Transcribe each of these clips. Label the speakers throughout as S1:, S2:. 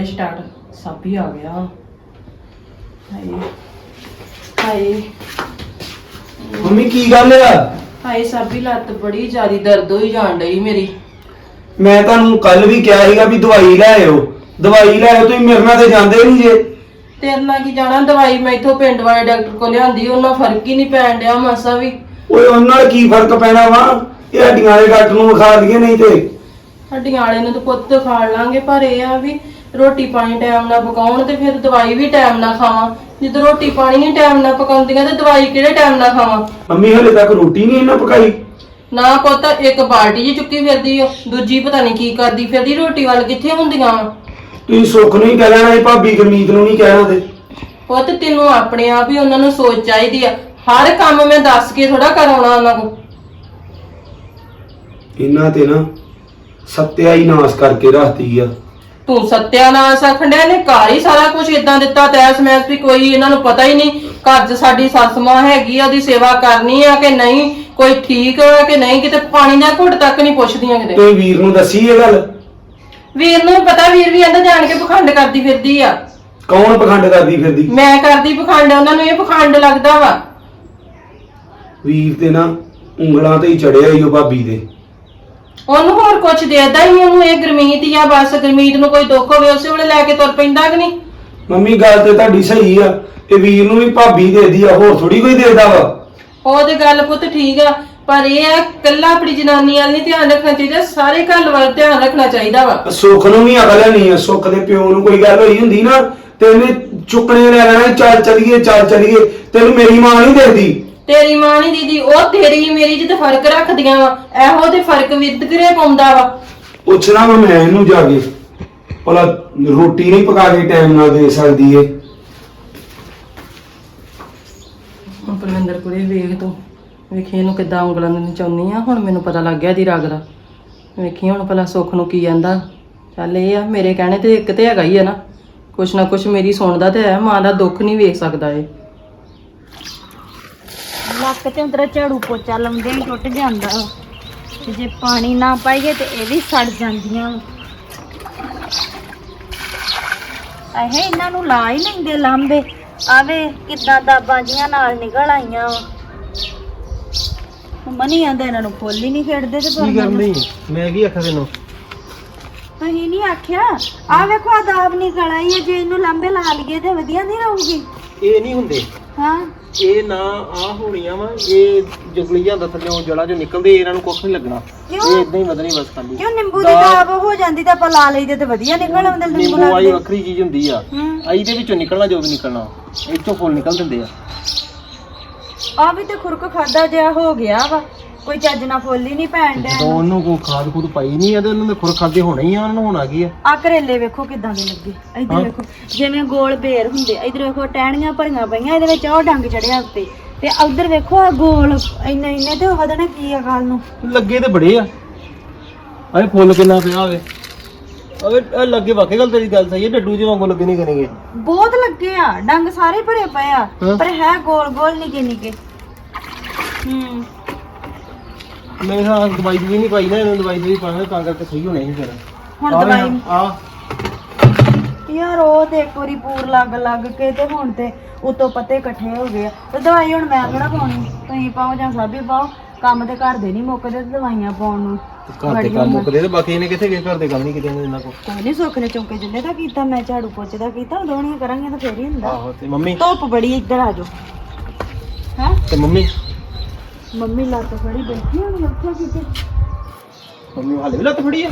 S1: ਦੇ ਸਟਾਰਟ ਸਭ ਹੀ ਆ ਗਿਆ। ਹਾਏ ਹਾਏ।
S2: ਮੰਮੀ ਕੀ ਗੱਲ ਆ?
S1: ਹਾਏ ਸਭ ਹੀ ਲੱਤ ਬੜੀ ਜ਼ਿਆਦੀ ਦਰਦ ਹੋਈ ਜਾਣ ਡਈ ਮੇਰੀ।
S2: ਮੈਂ ਤੁਹਾਨੂੰ ਕੱਲ ਵੀ ਕਿਹਾ ਸੀਗਾ ਵੀ ਦਵਾਈ ਲੈ ਆਇਓ। ਦਵਾਈ ਲੈ ਆਇਓ ਤੁਸੀਂ ਮੇਰੇ ਨਾਲ ਤੇ ਜਾਂਦੇ ਨਹੀਂ ਜੇ।
S1: ਤੇਰੇ ਨਾਲ ਕੀ ਜਾਣਾ? ਦਵਾਈ ਮੈਂ ਇਥੋਂ ਪਿੰਡ ਵਾਲੇ ਡਾਕਟਰ ਕੋਲ ਲਿਆਂਦੀ ਉਹਨਾਂ ਫ਼ਰਕ ਹੀ ਨਹੀਂ ਪੈਣ ਡਿਆ ਮਾਸਾ ਵੀ।
S2: ਓਏ ਉਹਨਾਂ ਨਾਲ ਕੀ ਫ਼ਰਕ ਪੈਣਾ ਵਾ? ਇਹ ਹੱਡੀਆਂ ਵਾਲੇ ਡਾਕਟਰ ਨੂੰ ਵਿਖਾ ਦਈਏ ਨਹੀਂ ਤੇ।
S1: ਹੱਡੀਆਂ ਵਾਲੇ ਨੂੰ ਤਾਂ ਪੁੱਤ ਖਾ ਲਾਂਗੇ ਪਰ ਇਹ ਆ ਵੀ ਰੋਟੀ ਪਾਣੀ ਟਾਈਮ ਨਾਲ ਪਕਾਉਣ ਤੇ ਫਿਰ ਦਵਾਈ ਵੀ ਟਾਈਮ ਨਾਲ ਖਾਵਾਂ। ਜਦੋਂ ਰੋਟੀ ਪਾਣੀ ਨਹੀਂ ਟਾਈਮ ਨਾਲ ਪਕਾਉਂਦੀਆਂ ਤੇ ਦਵਾਈ ਕਿਹੜੇ ਟਾਈਮ ਨਾਲ ਖਾਵਾਂ?
S2: ਮੰਮੀ ਹਲੇ ਤੱਕ ਰੋਟੀ ਨਹੀਂ ਇਹਨਾਂ ਪਕਾਈ।
S1: ਨਾ ਪੁੱਤ ਇੱਕ ਬਾਲਟੀ ਜੀ ਚੁੱਕੀ ਫਿਰਦੀ ਓ ਦੂਜੀ ਪਤਾ ਨਹੀਂ ਕੀ ਕਰਦੀ ਫਿਰਦੀ ਰੋਟੀ ਵੱਲ ਕਿੱਥੇ ਹੁੰਦੀਆਂ? ਵਾਂ
S2: ਤੁਸੀਂ ਸੁੱਖ ਨੂੰ ਹੀ ਕਹਿ ਲੈਣਾ ਇਹ ਭਾਬੀ ਗੁਰਮੀਤ ਨੂੰ ਨਹੀਂ ਕਹਿਣਾ ਤੇ।
S1: ਪੁੱਤ ਤੈਨੂੰ ਆਪਣੇ ਆਪ ਹੀ ਉਹਨਾਂ ਨੂੰ ਸੋਚ ਚਾਹੀਦੀ ਆ। ਹਰ ਕੰਮ ਮੈਂ ਦੱਸ ਕੇ ਥੋੜਾ ਕਰਾਉਣਾ ਉਹਨਾਂ ਕੋਲ।
S2: ਇਹਨਾਂ ਤੇ ਨਾ ਸੱਤਿਆ ਹੀ ਨਾਸ ਕਰਕੇ ਰੱਖਤੀ ਆ।
S1: ਤੂੰ ਸਤਿਆਨਾਸ਼ ਆਖੰਡਿਆ ਨੇ ਘਰ ਹੀ ਸਾਰਾ ਕੁਝ ਇਦਾਂ ਦਿੱਤਾ ਤੈਸ ਮੈਸ ਵੀ ਕੋਈ ਇਹਨਾਂ ਨੂੰ ਪਤਾ ਹੀ ਨਹੀਂ ਘਰ 'ਚ ਸਾਡੀ ਸੱਸ ਮਾਂ ਹੈਗੀ ਆ ਉਹਦੀ ਸੇਵਾ ਕਰਨੀ ਆ ਕਿ ਨਹੀਂ ਕੋਈ ਠੀਕ ਆ ਕਿ ਨਹੀਂ ਕਿਤੇ ਪਾਣੀ ਦਾ ਘੁੱਟ ਤੱਕ ਨਹੀਂ ਪੁੱਛਦੀਆਂ ਕਿਤੇ।
S2: ਤੁਸੀਂ ਵੀਰ ਨੂੰ ਦੱਸੀ ਇਹ ਗੱਲ?
S1: ਵੀਰ ਨੂੰ ਵੀ ਪਤਾ ਵੀਰ ਵੀ ਕਹਿੰਦਾ ਜਾਣ ਕੇ ਪਖੰਡ ਕਰਦੀ ਫਿਰਦੀ ਆ।
S2: ਕੌਣ ਪਖੰਡ ਕਰਦੀ ਫਿਰਦੀ?
S1: ਮੈਂ ਕਰਦੀ ਪਖੰਡ ਉਹਨਾਂ ਨੂੰ ਇਹ ਪਖੰਡ ਲੱਗਦਾ ਵਾ।
S2: ਵੀਰ ਤੇ ਨਾ ਉਂਗਲਾਂ ਤੇ ਹੀ ਚੜਿਆ ਈ ਉਹ ਭਾਬੀ ਦੇ।
S1: ਉਹਨੂੰ ਹੋਰ ਕੁਝ ਦੇਦਾ ਹੀ ਉਹਨੂੰ ਇਹ ਗਰਮੀਤ ਹੀ ਆ ਬਸ ਗਰਮੀਤ ਨੂੰ ਕੋਈ ਦੁੱਖ ਹੋਵੇ ਉਸੇ ਵੇਲੇ ਲੈ ਕੇ ਤੁਰ ਪੈਂਦਾ ਕਿ ਨਹੀਂ?
S2: ਮੰਮੀ ਗੱਲ ਤੇ ਤੁਹਾਡੀ ਸਹੀ ਆ। ਇਹ ਵੀਰ ਨੂੰ ਵੀ ਭਾਬੀ ਦੇਦੀ ਆ ਹੋਰ ਥੋੜੀ ਕੋਈ ਦੇਦਾ ਵਾ?
S1: ਉਹ ਤੇ ਗੱਲ ਪੁੱਤ ਠੀਕ ਆ ਪਰ ਇਹ ਆ ਕੱਲਾ ਆਪਣੀ ਜਨਾਨੀ ਵੱਲ ਨਹੀਂ ਧਿਆਨ ਰੱਖਣਾ ਚਾਹੀਦਾ ਸਾਰੇ ਘਰ ਵੱਲ ਧਿਆਨ ਰੱਖਣਾ ਚਾਹੀਦਾ ਵਾ।
S2: ਸੁੱਖ ਨੂੰ ਵੀ ਅਕਲ ਨਹੀਂ ਆ ਸੁੱਖ ਦੇ ਪਿਓ ਨੂੰ ਕੋਈ ਗੱਲ ਹੋਈ ਹੁੰਦੀ ਨਾ ਤੇ ਉਹਨੇ ਚੁੱਕਣੇ ਲੈ ਲੈਣਾ ਚੱਲ ਚਲੀਏ ਚੱਲ ਚਲੀਏ ਤੈਨੂੰ ਮੇਰੀ ਮਾਂ ਨਹੀਂ ਦੇਖਦੀ।
S1: ਤੇਰੀ ਮਾਂ ਨਹੀਂ ਦੀਦੀ ਉਹ ਤੇਰੀ ਮੇਰੀ ਜਿੱਦ ਫ਼ਰਕ ਰੱਖਦੀਆਂ ਵਾ। ਇਹੋ ਤੇ ਫ਼ਰਕ ਵਿਦਕਰੇ ਪਾਉਂਦਾ ਵਾ।
S2: ਪੁੱਛਣਾ ਵਾ ਮੈਂ ਇਹਨੂੰ ਜਾ ਕੇ। ਭਲਾ ਰੋਟੀ ਨਹੀਂ ਪਕਾ ਕੇ ਟਾਈਮ ਨਾਲ ਦੇ ਸਕਦੀ ਏ।
S1: ਹੁਣ ਪਰਵਿੰਦਰ ਕੁੜੇ ਵੇਖ ਤੂੰ। ਵੇਖੀ ਇਹਨੂੰ ਕਿੱਦਾਂ ਉਂਗਲਾਂ ਨੂੰ ਨਚਾਉਣੀ ਆ। ਹੁਣ ਮੈਨੂੰ ਪਤਾ ਲੱਗ ਗਿਆ ਦੀ ਰਗ ਦਾ। ਵੇਖੀ ਹੁਣ ਭਲਾ ਸੁੱਖ ਨੂੰ ਕੀ ਜਾਂਦਾ ਚੱਲ ਇਹ ਆ ਮੇਰੇ ਕਹਿਣੇ ਤੇ ਇੱਕ ਤੇ ਹੈਗਾ ਹੀ ਆ ਨਾ। ਕੁਛ ਨਾ ਕੁਛ ਮੇਰੀ ਸੁਣਦਾ ਤੇ ਹੈ ਮਾਂ ਦਾ ਦੁੱਖ ਨਹੀਂ ਵੇਖ ਸਕਦਾ ਇਹ।
S3: ਲੱਕ ਤੇ ਅੰਦਰ ਝਾੜੂ ਪੋਚਾ ਲਾਉਂਦੇ ਹੀ ਟੁੱਟ ਜਾਂਦਾ। ਤੇ ਜੇ ਪਾਣੀ ਨਾ ਪਾਈਏ ਤੇ ਇਹ ਵੀ ਸੜ ਜਾਂਦੀਆਂ ਅਹੇ ਇਹਨਾਂ ਨੂੰ ਲਾ ਹੀ ਲੈਂਦੇ ਲਾਂਬੇ। ਆਵੇ ਕਿੱਦਾਂ ਦਾਬਾਂ ਜੀਆਂ ਨਾਲ ਨਿਕਲ ਆਈਆਂ ਮਨੀ ਆਂਦਾ ਇਹਨਾਂ ਨੂੰ ਫੁੱਲ ਹੀ ਨਹੀਂ ਖੇਡਦੇ ਤੇ ਮੈਨੂੰ-
S2: ਮੈਂ ਕੀ ਆਖਾਂ ਤੈਨੂੰ?
S3: ਅਸੀਂ ਨਹੀਂ ਆਖਿਆ? ਆ ਵੇਖੋ ਆ ਦਾਬ ਨਿਕਲ ਆਈ ਹੈ। ਜੇ ਇਹਨੂੰ ਲਾਂਬੇ ਲਾ ਲਈਏ ਤੇ ਵਧੀਆ ਨਹੀਂ ਰਹੂਗੀ।
S4: ਇਹ ਨਹੀਂ ਹੁੰਦੇ।
S3: ਹਾਂ।
S4: ਇਹ ਨਾ ਆ ਹੋਣੀਆਂ ਵਾ ਇਹ ਜੁਗਲੀਆਂ ਦਾ ਥੱਲੇ ਜੜਾ ਜੋ ਨਿਕਲਦੇ ਇਹਨਾਂ ਨੂੰ ਕੁੱਖ ਨਹੀਂ ਲੱਗਣਾ।
S3: ਕਿਉਂ?
S4: ਇਹ ਇਦਾਂ ਹੀ ਵਧਣੀ ਬਸ ਖਾਲੀ।
S3: ਕਿਉਂ ਨਿੰਬੂ ਦੀ ਦਾਬ ਹੋ ਜਾਂਦੀ ਤਾਂ ਆਪਾਂ ਲਾ ਲਈਦੇ ਤੇ ਵਧੀਆ ਨਿਕਲ ਆਉਂਦੇ ਨਿੰਬੂ
S4: ਨਿੰਬੂ
S3: ਲੱਗਦੇ।
S4: ਵੱਖਰੀ ਚੀਜ਼ ਹੁੰਦੀ ਆ।
S3: ਹੂੰ।
S4: ਆਈ ਦੇ ਵਿੱਚੋਂ ਨਿਕਲਣਾ ਜੋ ਵੀ ਨਿਕਲਣਾ ਇਹ ਚੋਂ ਫੁੱਲ ਨਿਕਲ ਦਿੰਦੇ ਆ।
S3: ਆ ਵੀ ਤੇ ਖੁਰਕ ਖਾਦਾ ਜਿਹਾ ਹੋ ਗਿਆ ਵਾ। ਕੋਈ ਚੱਜ ਨਾਲ ਫੁੱਲ ਹੀ ਨਹੀਂ ਪੈਣ ਡਿਆ
S4: ਜਦੋਂ ਉਹਨੂੰ ਕੋਈ ਖਾਦ ਖੂਦ ਪਾਈ ਨਹੀਂ ਆ ਤੇ ਉਹਨਾਂ ਦੇ ਖੁਰ ਖਾਦੇ ਹੋਣੇ ਹੀ ਆ ਉਹਨਾਂ ਨੂੰ ਹੋਣਾ ਕੀ ਆ?
S3: ਆ ਕਰੇਲੇ ਵੇਖੋ ਕਿਦਾਂ ਦੇ ਲੱਗੇ ਇੱਧਰ ਵੇਖੋ ਜਿਵੇਂ ਗੋਲ ਬੇਰ ਹੁੰਦੇ ਇੱਧਰ ਵੇਖੋ ਟਹਿਣੀਆਂ ਭਰੀਆਂ ਪਈਆਂ ਇਹਦੇ ਵਿੱਚ ਉਹ ਡੰਗ ਚੜਿਆ ਉੱਤੇ। ਤੇ ਉਧਰ ਵੇਖੋ ਆ ਗੋਲ ਇੰਨੇ ਇੰਨੇ ਤੇ ਵਧਣੇ ਕੀ ਆ ਗੱਲ ਨੂੰ?
S4: ਲੱਗੇ ਤੇ ਬੜੇ ਆ। ਆਏ ਫੁੱਲ ਕਿੰਨਾ ਪਿਆ ਹੋਵੇ ਇਹ ਲੱਗੇ ਵਾਕਈ ਗੱਲ ਤੇਰੀ ਗੱਲ ਸਹੀ ਹੈ ਡੱਡੂ ਜਿਹਾ ਵਾਂਗੂ ਲੱਗੇ ਨਹੀਂ ਕਰਨਗੇ
S3: ਬਹੁਤ ਲੱਗੇ ਆ ਡੰਗ ਸਾਰੇ ਭਰੇ ਪਏ ਆ
S4: ਹਾਂ।
S3: ਪਰ ਹੈ ਗੋਲ ਗੋਲ ਨਿੱਕੇ ਨਿੱਕੇ। ਹੂੰ।
S4: ਮੇਰੇ ਨਾਲ ਦਵਾਈ ਵੀ ਨਹੀਂ ਪਾਈ ਨਾ ਇਹਨੂੰ ਦਵਾਈ ਵੀ ਪਾਣਾ ਤਾਂ ਕਰਕੇ ਸਹੀ ਹੋਣੇ ਸੀ ਫਿਰ।
S3: ਹੁਣ ਦਵਾਈ
S4: ਆਹ
S3: ਯਾਰ ਉਹ ਤੇ ਇੱਕ ਵਾਰੀ ਪੂਰ ਲੱਗ ਲੱਗ ਕੇ ਤੇ ਹੁਣ ਤੇ ਉਤੋਂ ਪੱਤੇ ਇਕੱਠੇ ਹੋ ਗਏ ਆ। ਤੇ ਦਵਾਈ ਹੁਣ ਮੈਂ ਕਿਹੜਾ ਪਾਉਣੀ? ਤੁਸੀਂ ਪਾਓ ਜਾਂ ਸਾਬੀ ਪਾਓ। ਕੰਮ ਤੇ ਘਰ ਦੇ ਨਹੀਂ ਮੁੱਕਦੇ ਤੇ ਦਵਾਈਆਂ ਪਾਉਣ ਨੂੰ।
S4: ਘਰ ਦੇ ਕੰਮ ਮੁੱਕਦੇ ਤੇ ਬਾਕੀ ਇਹਨੇ ਕਿੱਥੇ ਗਏ? ਘਰ ਦੇ ਕੰਮ ਨਹੀਂ ਕਿਤੇ ਇਹਨਾਂ ਕੋਲ।
S3: ਕੋਈ ਨਹੀਂ ਸੁੱਖ ਨੇ ਚੌਂਕੇ ਜਿੰਨੇ ਦਾ ਕੀਤਾ ਮੈਂ ਝਾੜੂ ਪੋਚੇ ਦਾ ਕੀਤਾ ਦੋਣੀਆਂ ਕਰਾਂਗੇ ਤਾਂ ਫੇਰ ਹੀ ਹੁੰਦਾ।
S4: ਆਹੋ ਤੇ ਮੰਮੀ?
S3: ਧੁੱਪ ਬੜੀ ਇੱਧਰ ਆ ਜਾਓ। ਹੈ?
S4: ਤੇ ਮੰਮੀ?
S3: ਮੰਮੀ ਲੱਤ ਫੜੀ ਬੈਠੀ ਹੋਣੀ ਉੱਥੇ ਕਿਤੇ
S4: ਮੰਮੀ ਹਾਲੇ ਵੀ ਲੱਤ ਫੜੀ ਆ?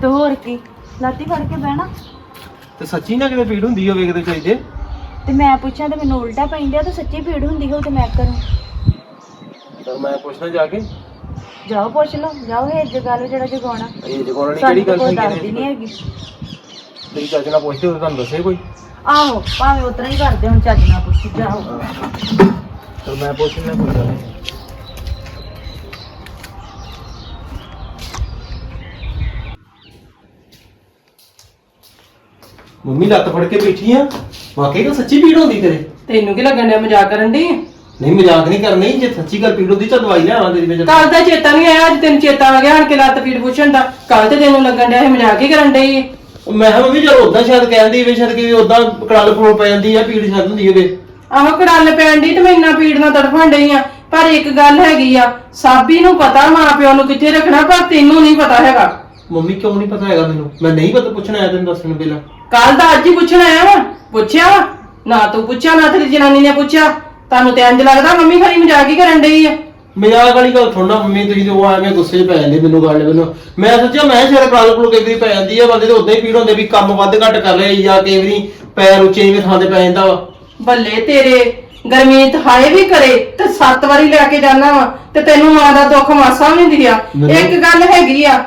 S3: ਤੇ ਹੋਰ ਕੀ ਲਾਤੀ ਫੜ ਕੇ ਬਹਿਣਾ।
S4: ਤੇ ਸੱਚੀ ਨਾ ਕਿਤੇ ਪੀੜ ਹੁੰਦੀ ਹੋਵੇ ਕਿਤੇ ਚਾਹੀਦੇ
S3: ਤੇ ਮੈਂ ਪੁੱਛਾਂ ਤੇ ਮੈਨੂੰ ਉਲਟਾ ਪੈਂਦਾ ਤੇ ਸੱਚੀ ਭੀੜ ਹੁੰਦੀ ਹੋ ਤੇ ਮੈਂ ਕਰੂੰ।
S4: ਤਾਂ ਮੈਂ ਪੁੱਛਣਾ ਜਾ ਕੇ।
S3: ਜਾਓ ਪੁੱਛ ਲਓ ਜਾਓ ਇਹ ਜੇ ਗੱਲ ਜਿਹੜਾ ਜਗਾਉਣਾ।
S4: ਇਹ ਜਗੋਣਾ ਨਹੀਂ ਕਿਹੜੀ
S3: ਤਾਂ
S4: ਗੱਲ
S3: ਕੋਈ
S4: ਸਹੀ
S3: ਦੱਸਦੀ ਨਹੀਂ ਹੈਗੀ।
S4: ਤੇਰੀ ਚਾਚ ਨਾਲ ਪੁੱਛਦੇ ਹੋ ਤੁਹਾਨੂੰ ਦੱਸੇ ਕੋਈ?
S3: ਆਹੋ ਭਾਵੇਂ ਉਤਰਾ ਹੀ ਕਰਦੇ ਹੁਣ ਚੱਜ ਨਾਲ ਪੁੱਛੀ ਜਾਓ।
S4: ਤਾਂ ਮੈਂ ਪੁੱਛਣਾ ਕੋਈ ਗੱਲ ਨਹੀਂ ਮੰਮੀ ਲੱਤ ਫੜ ਕੇ ਬੈਠੀ ਆ। ਵਾਕਈ ਤਾਂ ਸੱਚੀ ਪੀੜ ਹੁੰਦੀ ਤੇਰੇ।
S1: ਤੈਨੂੰ ਕੀ ਲੱਗਣ ਡਿਆ ਮਜ਼ਾਕ ਕਰਨ ਦੀ
S4: ਨਹੀਂ ਮਜ਼ਾਕ ਨਹੀਂ ਕਰਨੀ। ਜੇ ਸੱਚੀ ਗੱਲ ਪੀੜ ਹੁੰਦੀ ਤਾਂ ਦਵਾਈ ਲੈ ਆਵਾਂ ਤੇਰੀ ਵਿੱਚ
S1: ਕੱਲ ਦਾ ਚੇਤਾ ਨਹੀਂ ਆਇਆ ਅੱਜ ਤੈਨੂੰ ਚੇਤਾ ਆ ਗਿਆ ਹਣ ਕੇ ਲੱਤ ਪੀੜ ਪੁੱਛਣ ਦਾ। ਕੱਲ ਤੇ ਤੈਨੂੰ ਲੱਗਣ ਡਿਆ ਇਹ ਮਜ਼ਾਕ ਹੀ ਕਰਨ ਡਈ।
S4: ਉਹ ਮੈਂ ਕਿਹਾ ਮੰਮੀ ਚਲ ਉਦਾਂ ਸ਼ਾਇਦ ਕਹਿੰਦੀ ਵੀ ਸ਼ਾਇਦ ਕਿ ਉਦਾਂ ਕੜਾਲ ਫਲੋਰ ਪੈ ਜਾਂਦੀ ਆ ਪੀੜ ਛੱਡ ਹੁੰਦੀ ਹੋਵੇ।
S1: ਆਹੋ ਕੜਾਲ ਪੈਣ ਦੀ ਤੇ ਮੈਂ ਇੰਨਾ ਪੀੜ ਨਾਲ ਤੜਫਣ ਡਈ ਆ। ਪਰ ਇੱਕ ਗੱਲ ਹੈਗੀ ਆ ਸਾਬੀ ਨੂੰ ਪਤਾ ਮਾਂ ਪਿਓ ਨੂੰ ਕਿੱਥੇ ਰੱਖਣਾ ਪਰ ਤੈਨੂੰ ਨਹੀਂ ਪਤਾ ਹੈਗਾ।
S4: ਮੰਮੀ ਕਿਉਂ ਨਹੀਂ ਪਤਾ ਹੈਗਾ ਮੈਨੂੰ? ਮੈਂ ਨਹੀਂ ਪਤਾ ਪੁੱਛਣਾ ਆਇਆ ਤੈਨੂੰ ਦੱਸਣ ਪਹਿਲਾਂ
S1: ਕੱਲ ਦਾ ਅੱਜ ਹੀ ਪੁੱਛਣ ਆਇਆ ਵਾ। ਪੁੱਛਿਆ ਵਾ? ਨਾ ਤੂੰ ਪੁੱਛਿਆ ਨਾ ਤੇਰੀ ਜਨਾਨੀ ਨੇ ਪੁੱਛਿਆ। ਤੁਹਾਨੂੰ ਤੇ ਇੰਜ ਲੱਗਦਾ ਮੰਮੀ ਖਰੀ ਮਜ਼ਾਕ ਹੀ ਕਰਨ ਡਈ ਆ।
S4: ਮਜ਼ਾਕ ਵਾਲੀ ਗੱਲ ਥੋੜਾ ਮੰਮੀ ਤੁਸੀਂ ਤੇ ਉਹ ਐਵੇਂ ਗੁੱਸੇ 'ਚ ਪੈ ਜਾਂਦੇ ਮੈਨੂੰ ਗੱਲ ਮੈਨੂੰ ਮੈਂ ਸੋਚਿਆ ਮੈਂ ਸ਼ਾਇਦ ਕੜਾਲ ਫਲੋਰ ਕਈ ਵਾਰੀ ਪੈ ਜਾਂਦੀ ਆ ਬੰਦੇ ਤੇ ਉਦਾਂ ਹੀ ਪੀੜ ਹੁੰਦੇ ਵੀ ਕੰਮ ਵੱਧ ਘੱਟ ਕਰ ਲਿਆ ਜਾਂ ਕਈ ਵਾਰੀ ਪੈਰ ਉੱਚੇ ਜਿਵੇਂ ਥਾਂ ਤੇ ਪੈ ਜਾਂਦਾ ਵਾ।
S1: ਬੱਲੇ ਤੇਰੇ ਗਰਮੀਤ ਹਾਏ ਵੀ ਕਰੇ ਤੇ ਸੱਤ ਵਾਰੀ ਲੈ ਕੇ ਜਾਣਾ ਵਾ ਤੇ ਤੈਨੂੰ ਮਾਂ ਦਾ ਦੁੱਖ ਮਾਸਾ ਵੀ ਨਹੀਂ ਦਿਆ। ਇੱਕ ਗੱਲ ਹੈਗੀ ਆ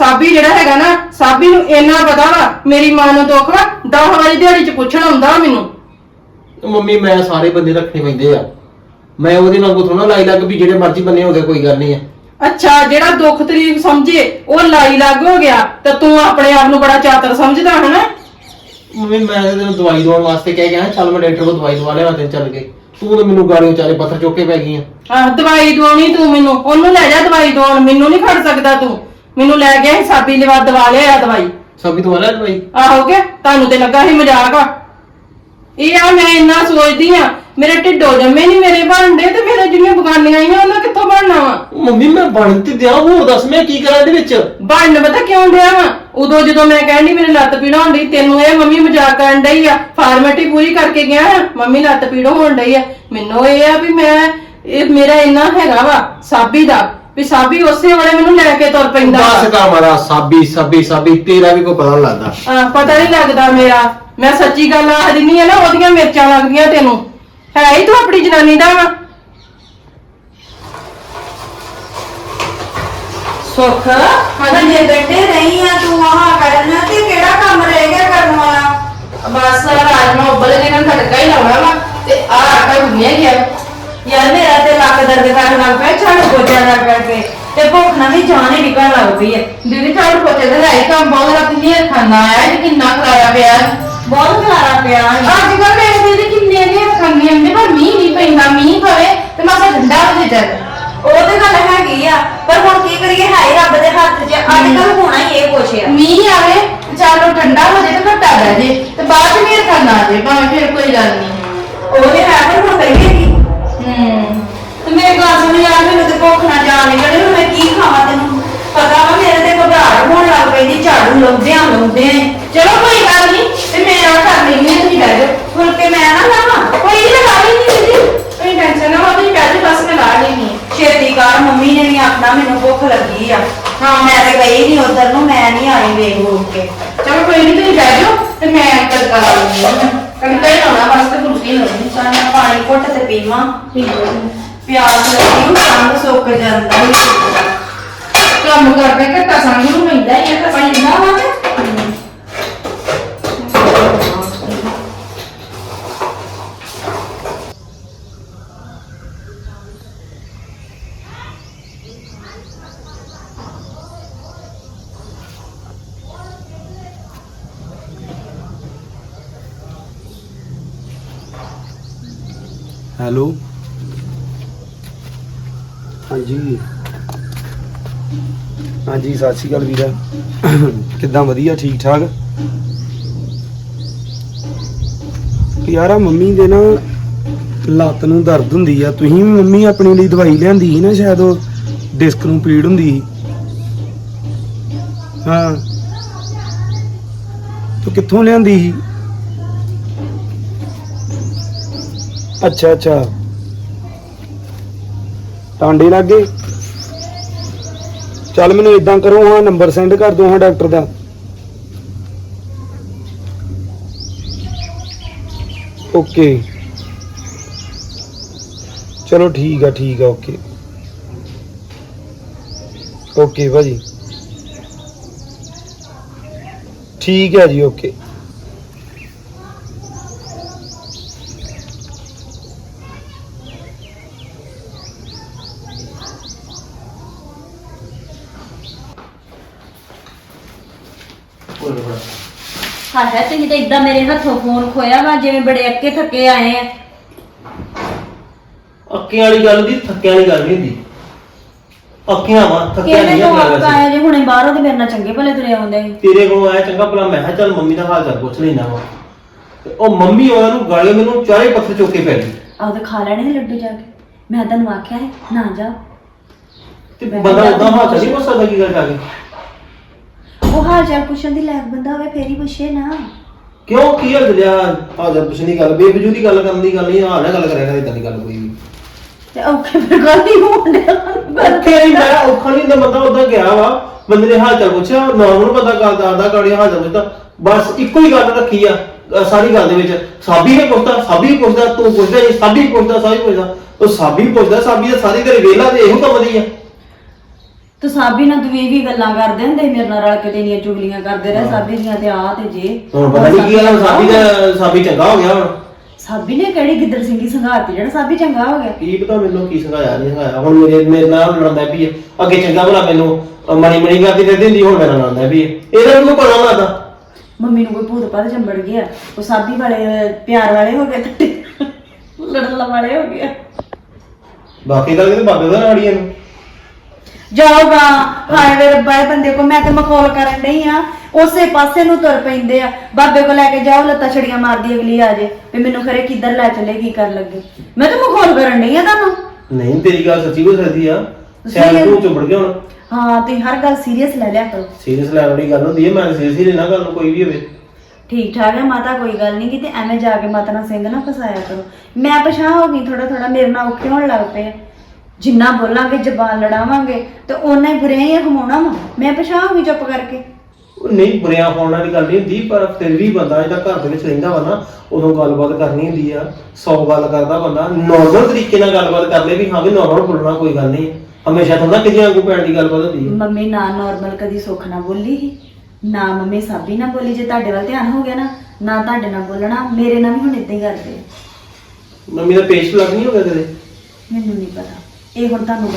S1: ਸਾਬੀ ਜਿਹੜਾ ਹੈਗਾ ਨਾ ਸਾਬੀ ਨੂੰ ਇੰਨਾ ਪਤਾ ਵਾ ਮੇਰੀ ਮਾਂ ਨੂੰ ਦੁੱਖ ਵਾ 10 ਵਾਰੀ ਦਿਹਾੜੀ ਚ ਪੁੱਛਣ ਆਉਂਦਾ ਮੈਨੂੰ।
S4: ਮੰਮੀ ਮੈਂ ਸਾਰੇ ਬੰਦੇ ਰੱਖਣੇ ਪੈਂਦੇ ਆ। ਮੈਂ ਉਹਦੇ ਵਾਂਗੂ ਥੋੜਾ ਲਾਈ ਲੱਗ ਵੀ ਜਿਹੜੇ ਮਰਜ਼ੀ ਬੰਨੇ ਹੋ ਗਏ ਕੋਈ ਗੱਲ ਨਹੀਂ ਆ।
S1: ਅੱਛਾ ਜਿਹੜਾ ਦੁੱਖ ਤਕਲੀਫ ਸਮਝੇ ਉਹ ਲਾਈ ਲੱਗ ਹੋ ਗਿਆ ਤੇ ਤੂੰ ਆਪਣੇ ਆਪ ਨੂੰ ਬੜਾ ਚਾਤਰ ਸਮਝਦਾ ਹੈ ਨਾ
S4: ਮੰਮੀ ਮੈਂ ਤੇ ਤੈਨੂੰ ਦਵਾਈ ਦਵਾਉਣ ਵਾਸਤੇ ਕਹਿ ਗਿਆ ਚੱਲ ਮੈਂ ਡਾਕਟਰ ਕੋਲ ਦਵਾਈ ਦਵਾ ਲਿਆ ਤੈਨੂੰ ਚੱਲ ਕੇ। ਤੂੰ ਤੇ ਮੈਨੂੰ ਗਾਲੀਆਂ ਚਾਰੇ ਪੱਥਰ ਚੁੱਕ ਕੇ ਪੈ ਗਈ ਆ।
S1: ਆਹ ਦਵਾਈ ਦਵਾਉਣੀ ਤੂੰ ਮੈਨੂੰ ਉਹਨੂੰ ਲੈ ਜਾ ਦਵਾਈ ਦਵਾਉਣ ਮੈਨੂੰ ਨਹੀਂ ਖੜ ਸਕਦਾ ਤੂੰ। ਮੈਨੂੰ ਲੈ ਗਿਆ ਸੀ ਸਾਬੀ ਲਿਵਾ ਦਵਾ ਲਿਆ ਦਵਾਈ।
S4: ਸਭੀ ਦਵਾ ਲਿਆ ਦਵਾਈ?
S1: ਆਹੋ ਕੇ ਤੁਹਾਨੂੰ ਤੇ ਲੱਗਾ ਸੀ ਮਜ਼ਾਕ ਆ। ਇਹ ਆ ਮੈਂ ਇੰਨਾ ਸੋਚਦੀ ਆ ਮੇਰੇ ਢਿੱਡੋ ਜੰਮੇ ਨਹੀਂ ਮੇਰੇ ਬਣਦੇ ਤੇ ਮੇਰੇ ਜਿਹੜੀਆਂ ਬਗਾਨੀਆਂ ਆਈਆਂ ਉਹਨਾਂ ਕਿੱਥੋਂ ਬਣਨਾ ਵਾ?
S4: ਮੰਮੀ ਮੈਂ ਬਣ ਤੇ ਦਿਆਂ ਹੋਰ ਦੱਸ ਮੈਂ ਕੀ ਕਰਾਂ ਇਹਦੇ ਵਿੱਚ?
S1: ਬਣਨ ਪਤਾ ਕਿਉਂ ਡਿਆ ਵਾ? ਉਦੋਂ ਜਦੋਂ ਮੈਂ ਕਹਿੰਦੀ ਮੇਰੇ ਲੱਤ ਪੀੜ ਹੋਣ ਡਈ ਤੈਨੂੰ ਇਹ ਮੰਮੀ ਮਜ਼ਾਕ ਕਰਨ ਡਈ ਆ ਫਾਰਮੈਲਿਟੀ ਪੂਰੀ ਕਰਕੇ ਗਿਆ ਆ, ਮੰਮੀ ਲੱਤ ਪੀੜ ਹੋਣ ਡਈ ਆ। ਮੈਨੂੰ ਇਹ ਆ ਵੀ ਮੈਂ ਇਹ ਮੇਰਾ ਇੰਨਾ ਹੈਗਾ ਵਾ ਸਾਬੀ ਦਾ। ਵੀ ਸਾਬੀ ਉਸੇ ਵੇਲੇ ਮੈਨੂੰ ਲੈ ਕੇ ਤੁਰ ਪੈਂਦਾ ਵਾ।
S4: ਬਸ ਕਰ ਮਾਰਾ ਸਾਬੀ ਸਾਬੀ ਸਾਬੀ ਤੇਰਾ ਵੀ ਕੋਈ ਪਤਾ ਨਹੀਂ ਲੱਗਦਾ।
S1: ਆ ਪਤਾ ਨਹੀਂ ਲੱਗਦਾ ਮੇਰਾ। ਮੈਂ ਸੱਚੀ ਗੱਲ ਆਖ ਦਿੰਨੀ ਆ ਨਾ ਉਹਦੀਆਂ ਮਿਰਚਾਂ ਲੱਗਦੀਆਂ ਤੈਨੂੰ। ਹੈ ਹੀ ਤੂੰ ਆਪਣੀ ਜਨਾਨੀ ਦਾ ਵਾ। ਸੁੱਖ
S3: ਹਜੇ ਬੈਠੇ ਰਹੀ ਆ ਤੂੰ ਆਹ ਕਰਨ ਤੇ ਕਿਹੜਾ ਕੰਮ ਰਹਿ ਗਿਆ ਕਰਨ ਵਾਲਾ?
S1: ਬਸ ਰਾਜਮਾ ਉਬਲ ਕੇ ਨਾ ਤੜਕਾ ਹੀ ਲਾਉਣਾ ਵਾ ਤੇ ਆ ਆਟਾ ਗੁੰਨਿਆ ਗਿਆ।
S3: ਯਾਰ ਮੇਰਾ ਤੇ ਲੱਕ ਦਰਦ ਕਰਨ ਲੱਗ ਪਿਆ ਝਾੜੂ ਪੋਚਾ ਕਰ ਕਰਕੇ ਤੇ ਭੁੱਖ ਨਾਲ ਵੀ ਜਾਨ ਹੀ ਨਿਕਲਣ ਲੱਗ ਪਈ ਹੈ
S1: ਦੀਦੀ ਝਾੜੂ ਪੋਚੇ ਦਾ ਹੈ ਕੰਮ ਬਹੁਤ ਰੱਖ ਨਹੀਂ ਖਾਣਾ ਆਇਆ ਜੀ ਕਿੰਨਾ ਖਲਾਰਾ ਪਿਆ
S3: ਬਹੁਤ ਖਲਾਰਾ ਪਿਆ ਹੈ।
S1: ਅੱਜ ਕੱਲ ਮੇਰੇ ਦੀਦੀ ਕਿੰਨੇ ਨੇ ਖਾਂਦੀਆਂ ਨੇ ਪਰ ਮੀਂਹ ਨਹੀਂ ਪੈਂਦਾ ਮੀਂਹ ਪਵੇ ਤੇ ਮਾਸਾ ਠੰਡਾ ਹੋ ਜੇ
S3: ਉਹ ਤੇ ਗੱਲ ਹੈਗੀ ਆ ਪਰ ਹੁਣ ਕੀ ਕਰੀਏ ਹੈ ਹੀ ਰੱਬ ਦੇ ਹੱਥ 'ਚ ਅੱਜ ਕੱਲ ਹੋਣਾ ਹੀ ਇਹ ਕੁਛ ਆ।
S1: ਮੀਂਹ ਆਵੇ ਚਾਲੋ ਠੰਡਾ ਹੋ ਜੇ ਤੇ ਘਟਾ ਰਹਿ ਜੇ ਤੇ ਬਾਅਦ ਚ ਮੇਰ ਖਾਣਾ ਆ ਜੇ ਭਾਵੇਂ ਫਿਰ ਕੋਈ ਗੱਲ ਨਹੀਂ।
S3: ਉਹ ਤੇ ਹੈ ਪਰ ਭੁੱਖ ਨਾਲ ਜਾਨ ਨਿਕਲੇ ਹੁਣ ਮੈਂ ਕੀ ਖਾਵਾਂ ਤੈਨੂੰ? ਪਤਾ ਵਾ ਮੇਰੇ ਤੇ ਘਬਰਾਹਟ ਹੋਣ ਲੱਗ ਪਈ ਦੀ ਝਾੜੂ ਲਾਉਂਦਿਆਂ ਲਾਉਂਦਿਆਂ ਹੀ।
S1: ਚਲੋ ਕੋਈ ਗੱਲ ਨਹੀਂ ਤੇ ਮੈਂ ਆ ਕਰ ਲੈਣੀ ਤੁਸੀਂ ਬਹਿ ਜਾਓ।
S3: ਫੁਲਕੇ ਮੈਂ ਨਾ ਲਾਵਾਂ।
S1: ਕੋਈ ਨਹੀਂ ਲਗਾ ਲੈਣੀ ਦੀਦੀ। ਕੋਈ ਟੈਨਸ਼ਨ ਨਾ ਹੋ ਤੁਸੀਂ ਬਹਿ ਜਾਓ ਬਸ ਮੈਂ ਲਾ ਲੈਣੀ
S3: ਛੇਤੀ ਕਰ ਮੰਮੀ ਨੇ ਵੀ ਆਖਣਾ ਮੈਨੂੰ ਭੁੱਖ ਲੱਗੀ ਆ। ਹਾਂ ਮੈਂ ਤੇ ਗਈ ਨਹੀਂ ਉਧਰ ਨੂੰ ਮੈਂ ਨਹੀਂ ਆਈ ਵੇਖ ਵੂਖ ਕੇ।
S1: ਚਲੋ ਕੋਈ ਨਹੀਂ ਤੁਸੀਂ ਬਹਿ ਜਾਓ ਤੇ ਮੈਂ ਤੜਕਾ ਲਾ ਲੈਣੀ ਹਾਂ। ਕਣਕਾਂ ਹੀ ਲਾਉਣਾ ਬਸ ਤੇ ਫੁਲਕੀ ਲਾਉਣੀ।
S3: ਚੱਲ ਮੈਂ ਪਾਣੀ ਘੁੱਟ ਤੇ ਪੀਵਾਂ। ਪਿਆਸ ਲੱਗੀ ਸੰਗ ਸੁੱਕ ਜਾਂਦਾ ਹੀ।
S1: ਕੰਮ ਕਰਦੇ ਘੱਟਾ ਸੰਗ ਨੂੰ ਪੈਂਦਾ ਹੀ ਆ, ਤਾਂ ਪੈਂਦਾ ਵਾ ਤੇ।
S2: ਹੈਲੋ ਹਾਂਜੀ। ਹਾਂਜੀ, ਸਤਿ ਸ਼੍ਰੀ ਅਕਾਲ ਵੀਰਾ। ਕਿੱਦਾਂ ਵਧੀਆ ਠੀਕ ਠਾਕ ਯਾਰਾ, ਮੰਮੀ ਦੇ ਨਾ ਲੱਤ ਨੂੰ ਦਰਦ ਹੁੰਦੀ ਆ। ਤੁਸੀਂ ਵੀ ਮੰਮੀ ਆਪਣੀ ਲਈ ਦਵਾਈ ਲਿਆਂਦੀ ਸੀ ਨਾ, ਸ਼ਾਇਦ ਉਹ ਡਿਸਕ ਨੂੰ ਪੀੜ ਹੁੰਦੀ ਸੀ। ਹਾਂ। ਤੂੰ ਕਿੱਥੋਂ ਲਿਆਂਦੀ ਸੀ? ਅੱਛਾ ਅੱਛਾ। ਟਾਂਡੇ ਲੱਗੇ। ਚੱਲ ਮੈਨੂੰ ਇਦਾਂ ਕਰੋ, ਹਾਂ, ਨੰਬਰ ਸੈਂਡ ਕਰ ਦਿਓ, ਹਾਂ, ਡਾਕਟਰ ਦਾ। ਓਕੇ। ਚਲੋ ਠੀਕ ਆ ਠੀਕ ਆ, ਓਕੇ। ਓਕੇ ਭਾਜੀ। ਠੀਕ ਹੈ ਜੀ, ਓਕੇ।
S3: ਹਾਂ ਹੈ ਤੁਸੀਂ ਤਾਂ ਇਦਾਂ ਮੇਰੇ ਹੱਥੋਂ ਫੋਨ ਖੋਇਆ ਵਾ ਜਿਵੇਂ ਬੜੇ ਅੱਕੇ ਥੱਕੇ ਆਏ ਆ।
S4: ਅੱਕੇ ਵਾਲੀ ਗੱਲ ਦੀ ਥੱਕੇ ਵਾਲੀ ਗੱਲ ਨਹੀਂ ਹੁੰਦੀ। ਅੱਖੀਆਂ ਵਾ ਥੱਕਿਆ
S3: ਕਿਹਨੇ
S4: ਨਹੀਂ
S3: ਤੋਂ ਆਪ ਆਇਆ ਜੇ ਹੁਣੇ ਬਾਹਰੋਂ ਤੇ ਮੇਰੇ ਨਾਲ ਚੰਗੇ ਭਲੇ ਤੁਰੇ ਆਉਂਦੇ? ਸੀ
S4: ਤੇਰੇ ਕੋਲ ਆਇਆ ਚੰਗਾ ਭਲਾ ਮੈਂ ਕਿਹਾ ਚੱਲ ਮੰਮੀ ਦਾ ਹਾਲ ਚਾਲ ਪੁੱਛ ਲੈਣਾ ਵਾ। ਤੇ ਉਹ ਮੰਮੀ ਉਹਨਾਂ ਨੂੰ ਗਾਲੇ ਮੈਨੂੰ ਚਾਰੇ ਪੱਥਰ ਚੁੱਕ ਕੇ ਪੈ ਗਈ।
S3: ਆਹ ਤੇ ਖਾ ਲੈਣੇ ਸੀ ਲੱਡੂ ਜਾ ਕੇ। ਮੈਂ ਤੈਨੂੰ ਆਖਿਆ ਹੈ ਨਾ ਜਾ।
S4: ਤੇ ਬੰਦਾ ਉਦਾਂ ਹਾਲ ਚਾਲ ਨਹੀਂ ਪੁੱਛ ਸਕਦਾ ਕੀ ਗੱਲ ਜਾ ਕੇ
S3: ਉਹ ਹਾਲ ਚਾਲ ਪੁੱਛਣ ਦੀ ਲਾਇਕ ਬੰਦਾ ਹੋਵੇ ਫੇਰ ਹੀ ਪੁੱਛੇ ਨਾ।
S4: ਕਿਉਂ? ਕੀ ਹਾਲ ਜਿਆ ਹਾਲ ਚਾਲ ਪੁੱਛਣ ਦੀ ਗੱਲ। ਦੀ ਗੱਲ ਕਰਨ ਦੀ ਗੱਲ ਨਹੀਂ ਹਾਲ ਨਾਲ ਗੱਲ ਕਰਿਆ ਕਰ ਇਦਾਂ ਦੀ ਗੱਲ ਕੋਈ ਵੀ।
S3: ਤੇ ਔਖੇ ਫਿਰ ਗੱਲ ਹੀ ਹੋਣ ਡਿਆ।
S4: ਉੱਥੇ ਨਹੀਂ ਮੈਂ ਔਖਾ ਨਹੀਂ ਹੁੰਦਾ ਬੰਦਾ ਉਦਾਂ ਗਿਆ ਵਾ ਬੰਦੇ ਨੇ ਹਾਲ ਚਾਲ ਪੁੱਛਿਆ ਨਾਰਮਲ ਬੰਦਾ ਗੱਲ ਕਰਦਾ ਗਾੜੀ ਹਾਲ ਚਾਲ ਪੁੱਛਦਾ। ਬਸ ਇੱਕੋ ਹੀ ਗੱਲ ਰੱਖੀ ਆ ਅਹ ਸਾਰੀ ਗੱਲ ਦੇ ਵਿੱਚ। ਸਾਬੀ ਨੇ ਪੁੱਛਦਾ ਸਾਬੀ ਪੁੱਛਦਾ ਤੂੰ ਪੁੱਛਦਾ ਨਹੀਂ ਸਾਬੀ ਪੁੱਛਦਾ ਸਾਬੀ ਪੁੱਛਦਾ। ਉਹ ਸਾਬੀ ਪੁੱਛਦਾ ਸਾਬੀ ਦਾ ਸਾਰੀ ਤੇਰੇ ਵੇਲਾ ਤੇ ਇਹੋ ਕੰਮ ਦੀ ਆ।
S3: ਤੇ ਸਾਬੀ ਨਾਲ ਤੂੰ ਵੀ ਗੱਲਾਂ ਕਰਦੇ ਹੁੰਦੇ ਸੀ ਮੇਰੇ ਨਾਲ ਰਲ ਕੇ ਤੇਰੀਆਂ ਚੁਗਲੀਆਂ ਕਰਦੇ ਰਹੇ ਸਾਬੀ ਦੀਆਂ ਤੇ ਆ ਤੇ ਜੇ।
S4: ਹੁਣ ਪਤਾ ਨਹੀਂ ਕੀ ਗੱਲ ਸਾਬੀ ਦਾ ਸਾਬੀ ਚੰਗਾ ਹੋ ਗਿਆ ਹੁਣ।
S3: ਸਾਬੀ ਨੇ ਕਿਹੜੀ ਗਿੱਦੜ ਸਿੰਘੀ ਸੰਘਾਤੀ ਜਿਹੜਾ ਸਾਬੀ ਚੰਗਾ ਹੋ ਗਿਆ?
S4: ਕੀ ਪਤਾ ਮੈਨੂੰ ਕੀ ਸੰਗਾਇਆ ਨਹੀਂ ਸੰਗਾਇਆ ਹੁਣ ਮੇਰੇ ਮੇਰੇ ਨਾਲ ਲੜਦਾ ਵੀ ਹੈ। ਅੱਗੇ ਚੰਗਾ ਭਲਾ ਮੈਨੂੰ ਮਣੀ ਮਣੀ ਕਰਦੀ ਰਹਿੰਦੀ ਹੁੰਦੀ ਹੁਣ ਮੇਰਾ ਲੜਦਾ ਵੀ ਹੈ। ਇਹਦਾ ਮੈਨੂੰ ਪਤਾ ਲੱਗਦਾ।
S3: ਮੰਮੀ ਨੂੰ ਕੋਈ ਭੂਤ ਪਤਾ ਚੰਬੜ ਗਿਆ। ਉਹ ਸਾਬੀ ਵਾਲੇ ਪਿਆਰ ਵਾਲੇ ਹੋ ਗਏ ਤੇ ਲੜਨ ਵਾਲੇ ਹੋ ਗਏ।
S4: ਬਾਕੀ ਗੱਲ ਕਿਤੇ ਬਾਬੇ ਦਾ ਨਾੜੀਆਂ ਨੂੰ
S3: ਜਾਓਗਾ ਹਾਏ ਵੇ ਰੱਬਾ ਇਹ ਬੰਦੇ ਕੋ ਮੈਂ ਤੇ ਮਖੌਲ ਕਰਨ ਡਈ ਆ। ਉਸੇ ਪਾਸੇ ਨੂੰ ਤੁਰ ਪੈਂਦੇ ਆ। ਬਾਬੇ ਕੋ ਲੈ ਕੇ ਜਾਓ ਲੱਤਾਂ ਛੜੀਆਂ ਮਾਰਦੀ ਅਗਲੀ ਆ ਜੇ। ਵੀ ਮੈਨੂੰ ਖਰੇ ਕਿੱਧਰ ਲੈ ਚੱਲੇ ਕੀ ਕਰਨ ਲੱਗੇ? ਮੈਂ ਤਾਂ ਮਖੌਲ ਕਰਨ ਡਈ ਆ ਤੁਹਾਨੂੰ।
S4: ਨਹੀਂ ਤੇਰੀ ਗੱਲ ਸੱਚੀ ਹੋ ਸਕਦੀ ਆ।
S3: ਹੈ।
S4: ਤੂੰ ਚੁੰਬੜ ਗਿਆ ਹੁਣ।
S3: ਹਾਂ ਤੁਸੀਂ ਹਰ ਗੱਲ ਸੀਰੀਅਸ ਲੈ ਲਿਆ ਕਰੋ।
S4: ਸੀਰੀਅਸ ਲੈਣ ਵਾਲੀ ਗੱਲ ਹੁੰਦੀ ਹੈ ਮੈਂ ਸੀਰੀਅਸ ਹੀ ਲੈਣਾ ਗੱਲ ਨੂੰ ਕੋਈ ਵੀ ਹੋਵੇ।
S3: ਠੀਕ ਠਾਕ ਹੈ ਮਾਤਾ ਕੋਈ ਗੱਲ ਨਹੀਂ ਕਿਤੇ ਐਵੇਂ ਜਾ ਕੇ ਮਾਤਾ ਨਾਲ ਸਿੰਘ ਨਾ ਫਸਾਇਆ ਕਰੋ। ਮੈਂ ਪਛਾਣ ਹੋ ਗਈ ਥੋੜਾ ਥੋੜਾ ਮੇਰੇ ਨਾਲ ਔਖੇ ਹੋਣ ਲੱਗ ਪਏ ਆ। ਜਿੰਨਾ ਬੋਲਾਂਗੇ ਜ਼ਬਾਨ ਲੜਾਵਾਂਗੇ ਤੇ ਓਨਾ ਹੀ ਬੁਰਿਆਂ ਹੀ ਹਮਾਉਣਾ ਵਾ। ਮੈਂ ਗਈ ਚੁੱਪ ਕਰਕੇ।
S4: ਉਹ ਨਹੀਂ ਬੁਰਿਆਂ ਹੋਣ ਵਾਲੀ ਗੱਲ ਨਹੀਂ ਹੁੰਦੀ ਪਰ ਫਿਰ ਵੀ ਬੰਦਾ ਜਿਹੜਾ ਘਰ ਦੇ ਵਿੱਚ ਰਹਿੰਦਾ ਵਾ ਨਾ ਉਦੋਂ ਗੱਲਬਾਤ ਕਰਨੀ ਹੁੰਦੀ ਆ ਸੌ ਗੱਲ ਕਰਦਾ ਬੰਦਾ। ਨੋਰਮਲ ਤਰੀਕੇ ਨਾਲ ਗੱਲਬਾਤ ਕਰ ਲੇ ਵੀ ਹਾਂ ਵੀ ਨੋਰਮਲ ਬੋਲਣਾ ਕੋਈ ਗੱਲ ਨਹੀਂ। ਹਮੇਸ਼ਾ ਨਾ ਕਿਤੇ ਵਾਂਗੂ ਪੈਣ ਦੀ ਗੱਲਬਾਤ ਹੁੰਦੀ ਹੈ
S3: ਮੰਮੀ ਨਾ ਨਾਰਮਲ ਕਦੀ ਸੁੱਖ ਨਾ ਬੋਲੀ ਸੀ ਨਾ ਮੰਮੀ ਸਾਬੀ ਨਾ ਬੋਲੀ ਜੇ ਤੁਹਾਡੇ ਵੱਲ ਧਿਆਨ ਹੋ ਗਿਆ ਨਾ ਨਾ ਤੁਹਾਡੇ ਨਾਲ ਬੋਲਣਾ ਮੇਰੇ ਨਾਲ ਵੀ ਹੁਣ ਇਦਾਂ ਹੀ ਕਰਦੇ ਆ।
S4: ਮੰਮੀ ਦਾ ਪੇਜ ਲੱਗ ਨਹੀਂ ਹੋ ਗਿਆ ਕਦੇ
S3: ਮੈਨੂੰ ਨਹੀਂ ਪਤਾ। ਇਹ ਹੁਣ ਤੁਹਾਨੂੰ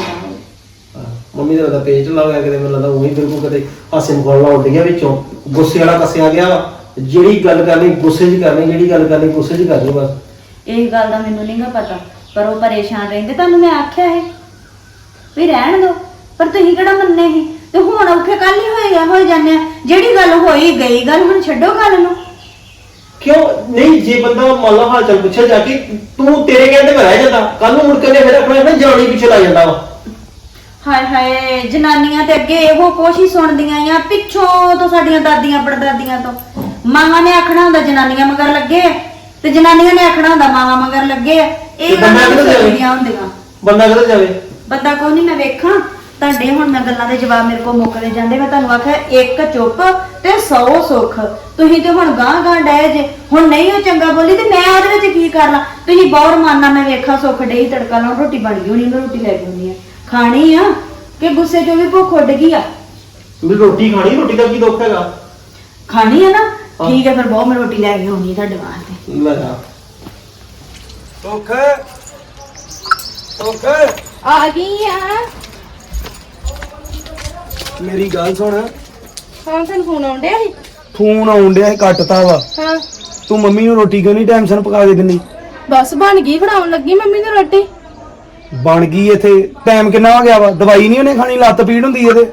S4: ਹਾਂ, ਮੰਮੀ ਦਾ ਤਾਂ ਪੇਜ ਲਾ ਗਿਆ ਕਿਤੇ ਮੈਨੂੰ ਲੱਗਦਾ ਉਹੀ ਬਿਲਕੁਲ ਕਦੇ ਹਾਸੇ ਮਖੌਲ ਗਿਆ ਵਿੱਚੋਂ। ਗੁੱਸੇ ਵਾਲਾ ਕੱਸਿਆ ਗਿਆ ਵਾ। ਜਿਹੜੀ ਗੱਲ ਕਰਨੀ ਗੁੱਸੇ 'ਚ ਕਰਨੀ ਜਿਹੜੀ ਗੱਲ ਕਰਨੀ ਗੁੱਸੇ 'ਚ ਕਰਨੀ ਬਸ।
S3: ਇਹ ਗੱਲ ਦਾ ਮੈਨੂੰ ਨਹੀਂਗਾ ਪਤਾ ਪਰ ਉਹ ਪਰੇਸ਼ਾਨ ਰਹਿੰਦੇ ਤੁਹਾਨੂੰ ਮੈਂ ਆਖਿਆ ਹੈ ਵੀ ਰਹਿਣ ਦਿਓ। ਪਰ ਤੁਸੀਂ ਕਿਹੜਾ ਮੰਨੇ ਸੀ? ਤੇ ਹੁਣ ਔਖੇ ਕੱਲ ਹੀ ਹੋਏਗਾ ਹੋ ਜਾਂਦੇ ਆ। ਜਿਹੜੀ ਗੱਲ ਹੋਈ ਗਈ ਗੱਲ ਹੁਣ ਛੱਡੋ ਗੱਲ ਨੂੰ।
S4: ਕਿਉਂ? ਨਹੀਂ ਜੇ ਬੰਦਾ ਮੰਨ ਲਾ ਹਾਲ ਚਾਲ ਪੁੱਛਿਆ ਜਾ ਕੇ ਤੂੰ ਤੇਰੇ ਕਹਿੰਦੇ ਮੈਂ ਰਹਿ ਜਾਂਦਾ। ਕੱਲ ਨੂੰ ਮੁੜ ਕੇ ਫਿਰ ਆਪਣਾ ਆਪਣਾ ਜਾਣੀ ਪਿੱਛੇ ਲਾ ਜਾਂਦਾ ਵਾ।
S3: ਹਾਏ ਹਾਏ ਜਨਾਨੀਆਂ ਤੇ ਅੱਗੇ ਇਹੋ ਕੋਸ਼ਿਸ਼ ਸੁਣਦੀਆਂ ਆ ਪਿੱਛੋਂ ਤੋਂ ਸਾਡੀਆਂ ਦਾਦੀਆਂ ਪੜਦਾਦੀਆਂ ਤੋਂ। ਮਾਵਾਂ ਨੇ ਆਖਣਾ ਹੁੰਦਾ ਜਨਾਨੀਆਂ ਮਗਰ ਲੱਗੇ ਆ, ਤੇ ਜਨਾਨੀਆਂ ਨੇ ਆਖਣਾ ਹੁੰਦਾ ਮਾਵਾਂ ਮਗਰ ਲੱਗੇ ਆ।
S4: ਤੇ
S3: ਇਹ
S4: ਬੰਦਾ ਕਿੱਧਰ ਜਾਵੇ?
S3: ਹੁੰਦੀਆਂ।
S4: ਬੰਦਾ ਕਿੱਧਰ ਜਾਵੇ?
S3: ਬੰਦਾ ਕੋਈ ਨਹੀਂ ਮੈਂ ਵੇਖਾਂ। ਤੁਹਾਡੇ ਹੁਣ ਮੈਂ ਗੱਲਾਂ ਦੇ ਜਵਾਬ ਮੇਰੇ ਕੋਲ ਮੁੱਕਦੇ ਜਾਂਦੇ ਮੈਂ ਤੁਹਾਨੂੰ ਆਖਿਆ ਇੱਕ ਚੁੱਪ ਤੇ 100 ਸੁੱਖ। ਤੁਸੀਂ ਤੇ ਹੁਣ ਗਾਂ ਗਾਂ ਡਏ ਜੇ। ਹੁਣ ਨਹੀਂ ਉਹ ਚੰਗਾ ਬੋਲੀ ਤੇ ਮੈਂ ਉਹਦੇ ਵਿੱਚ ਕੀ ਕਰ ਲਾਂ? ਤੁਸੀਂ ਬਹੁਤ ਮਾਨਣਾ ਮੈਂ ਵੇਖਾਂ ਸੁੱਖ ਡਈ ਤੜਕਾ ਲਾਉਣ ਰੋਟੀ ਬਣ ਗਈ ਹੋਣੀ ਮੈਂ ਰੋਟੀ ਲੈ ਕੇ ਆਉਣੀ ਆ ਖਾਣੀ ਆ? ਕਿ ਗੁੱਸੇ ਚੋਂ ਵੀ ਭੁੱਖ ਉੱਡ ਗਈ ਆ?
S4: ਵੀ ਰੋਟੀ ਖਾਣੀ ਰੋਟੀ ਦਾ ਕੀ ਦੁੱਖ ਹੈਗਾ?
S3: ਖਾਣੀ ਆ ਨਾ? ਠੀਕ ਹੈ ਫਿਰ ਬਹੁਤ ਮੈਂ ਰੋਟੀ ਲੈ ਕੇ ਆਉਣੀ ਆ ਤੁਹਾਡੇ ਵਾਸਤੇ।
S4: ਲੈ ਜਾ।
S2: ਸੁੱਖ। ਸੁੱਖ।
S5: ਆ ਗਈ ਆ।
S2: ਮੇਰੀ ਗੱਲ ਸੁਣ।
S5: ਹਾਂ ਤੈਨੂੰ ਫੋਨ ਆਉਂਦਿਆ ਸੀ?
S2: ਫੋਨ ਆਉਣ ਡਿਆ ਸੀ, ਕੱਟਤਾ ਵਾ।
S5: ਹਾਂ।
S2: ਤੂੰ ਮੰਮੀ ਨੂੰ ਰੋਟੀ ਕਿਉਂ ਨਹੀਂ ਟਾਈਮ ਸਿਰ ਪਕਾ ਕੇ ਦਿੰਦੀ?
S5: ਬਸ ਬਣ ਗਈ ਖੜਾਉਣ ਲੱਗੀ ਮੰਮੀ ਦੀ ਰੋਟੀ।
S2: ਬਣ ਗਈ ਇੱਥੇ। ਟਾਈਮ ਕਿੰਨਾ ਹੋ ਗਿਆ ਵਾ? ਦਵਾਈ ਨਹੀਂ ਉਹਨੇ ਖਾਣੀ? ਲੱਤ ਪੀੜ ਹੁੰਦੀ ਇਹਦੇ।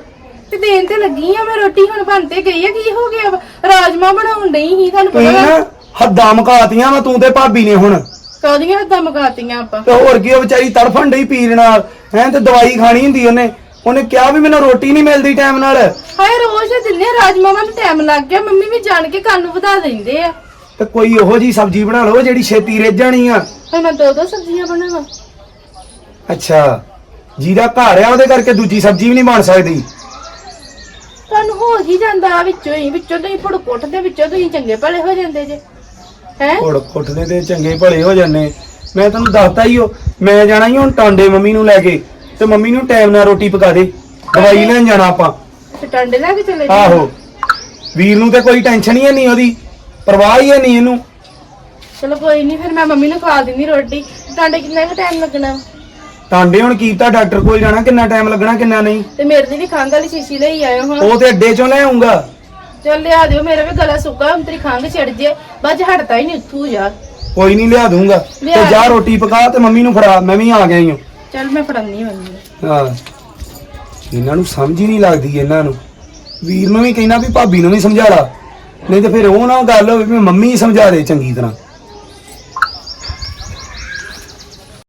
S5: ਤੇ ਦੇਣ ਤੇ ਲੱਗੀ ਆ ਮੈਂ ਰੋਟੀ ਹੁਣ ਬਣ ਤੇ ਗਈ ਆ ਕੀ ਹੋ ਗਿਆ ਵਾ? ਰਾਜਮਾ ਬਣਾਉਣ ਡਈ ਸੀ ਤੁਹਾਨੂੰ ਪਤਾ
S2: ਨਾ ਹੱਦਾਂ ਮਕਾਤੀਆਂ ਵਾ ਤੂੰ ਤੇ ਭਾਬੀ ਨੇ ਹੁਣ।
S5: ਕਾਦੀਆਂ ਹੱਦਾਂ ਮਗਾਤੀਆਂ ਆਪਾਂ?
S2: ਤੇ ਹੋਰ ਕੀ ਉਹ ਵਿਚਾਰੀ ਤੜਫਣ ਡਈ ਪੀੜ ਨਾਲ। ਹੈ ਤੇ ਦਵਾਈ ਖਾਣੀ ਹੁੰਦੀ ਉਹਨੇ। ਉਹਨੇ ਕਿਹਾ ਵੀ ਮੈਨੂੰ ਰੋਟੀ ਨਹੀਂ ਮਿਲਦੀ ਟਾਈਮ ਨਾਲ।
S5: ਹਾਏ ਰੋਜ਼ ਦਿੰਦੇ ਆ ਰਾਜਮਾ ਨੂੰ ਟਾਈਮ ਲੱਗ ਗਿਆ ਮੰਮੀ ਵੀ ਜਾਣ ਕੇ ਕੰਨ ਨੂੰ ਵਧਾ ਦਿੰਦੇ ਆ।
S2: ਤੇ ਕੋਈ ਉਹੋ ਜੀ ਸਬਜ਼ੀ ਬਣਾ ਲਓ ਜਿਹੜੀ ਛੇਤੀ ਰਿੱਝ ਜਾਣੀ ਆ।
S5: ਹੁਣ ਮੈਂ ਦੋ ਦੋ ਸਬਜ਼ੀਆਂ ਬਣਾਵਾਂ।
S2: ਅੱਛਾ ਜਿਹਦਾ ਘਰ ਆ ਉਹਦੇ ਕਰਕੇ ਦੂਜੀ ਸਬਜ਼ੀ ਵੀ ਨਹੀਂ ਬਣ ਸਕਦੀ।
S5: ਤੁਹਾਨੂੰ ਹੋ ਹੀ ਜਾਂਦਾ ਆ ਵਿੱਚੋਂ ਹੀ ਵਿੱਚੋਂ ਤੁਸੀਂ ਫੜਕੁੱਟ ਦੇ ਵਿੱਚੋਂ ਤੁਸੀਂ ਚੰਗੇ ਭਲੇ ਹੋ ਜਾਂਦੇ ਜੇ। ਹੈ?
S2: ਘੋੜ ਕੁੱਟਦੇ ਤੇ ਚੰਗੇ ਭਲੇ ਹੋ ਜਾਂਦੇ। ਮੈਂ ਤੁਹਾਨੂੰ ਦੱਸਤਾ ਹੀ ਉਹ ਮੈਂ ਜਾਣਾ ਹੀ ਹੁਣ ਟਾਂਡੇ ਮੰਮੀ ਨੂੰ ਲੈ ਕੇ। ਤੇ ਮੰਮੀ ਨੂੰ ਟਾਈਮ ਨਾਲ ਰੋਟੀ ਪਕਾ ਦੇ। ਦਵਾਈ ਲੈਣ ਜਾਣਾ ਆਪਾਂ।
S5: ਤੇ ਟੰਡੇ ਲੈ ਕੇ ਚਲੇ ਜੀ
S2: ਆਹੋ। ਵੀਰ ਨੂੰ ਤੇ ਕੋਈ ਟੈਨਸ਼ਨ ਹੀ ਨਹੀਂ ਉਹਦੀ। ਪਰਵਾਹ ਹੀ ਨਹੀਂ ਇਹਨੂੰ।
S5: ਚਲੋ ਕੋਈ ਨਹੀਂ ਫਿਰ ਮੈਂ ਮੰਮੀ ਨੂੰ ਖਵਾ ਦਿੰਦੀ ਰੋਟੀ। ਟਾਂਡੇ ਕਿੰਨਾ ਕੁ ਟਾਈਮ ਲੱਗਣਾ?
S2: ਟਾਂਡੇ ਹੁਣ ਕੀਤਾ ਡਾਕਟਰ ਕੋਲ ਜਾਣਾ ਕਿੰਨਾ ਟਾਈਮ ਲੱਗਣਾ ਕਿੰਨਾ ਨਹੀਂ।
S5: ਤੇ ਮੇਰੇ ਲਈ ਵੀ ਖੰਘ ਵਾਲੀ ਸ਼ੀਸ਼ੀ ਲਈ ਆਇਓ ਹਾਂ
S2: ਉਹ ਤੇ ਅੱਡੇ ਚੋਂ ਲੈ ਆਉਂਗਾ
S5: ਚੱਲ ਲਿਆ ਦਿਓ ਮੇਰਾ ਵੀ ਗਲਾ ਸੁੱਕਾ ਹੁਣ ਤੇਰੀ ਖੰਘ ਛਿੜ ਜੇ। 'ਚ ਹਟਦਾ ਹੀ ਨਹੀਂ ਉੱਥੂ ਯਾਰ।
S2: ਕੋਈ ਨਹੀਂ ਲਿਆ ਦੂੰਗਾ ਤੇ
S5: ਲਿਆ
S2: ਜਾ ਰੋਟੀ ਪਕਾ ਤੇ ਮੰਮੀ ਨੂੰ ਫੜਾ ਮੈਂ ਵੀ ਆ ਗਿਆ ਹਾਂ
S5: ਚੱਲ ਮੈਂ ਫੜਾਉਣੀ ਮੰਮੀ
S2: ਹਾਂ। ਇਹਨਾਂ ਨੂੰ ਸਮਝ ਹੀ ਨਹੀਂ ਲੱਗਦੀ ਇਹਨਾਂ ਨੂੰ। ਵੀਰ ਨੂੰ ਵੀ ਕਹਿਣਾ ਵੀ ਭਾਬੀ ਨੂੰ ਵੀ ਸਮਝਾ ਲਾ। ਨਹੀਂ ਤੇ ਫਿਰ ਉਹ ਨਾ ਗੱਲ ਹੋਵੇ ਵੀ ਮੰਮੀ ਸਮਝਾ ਦੇ ਚੰਗੀ ਤਰ੍ਹਾਂ।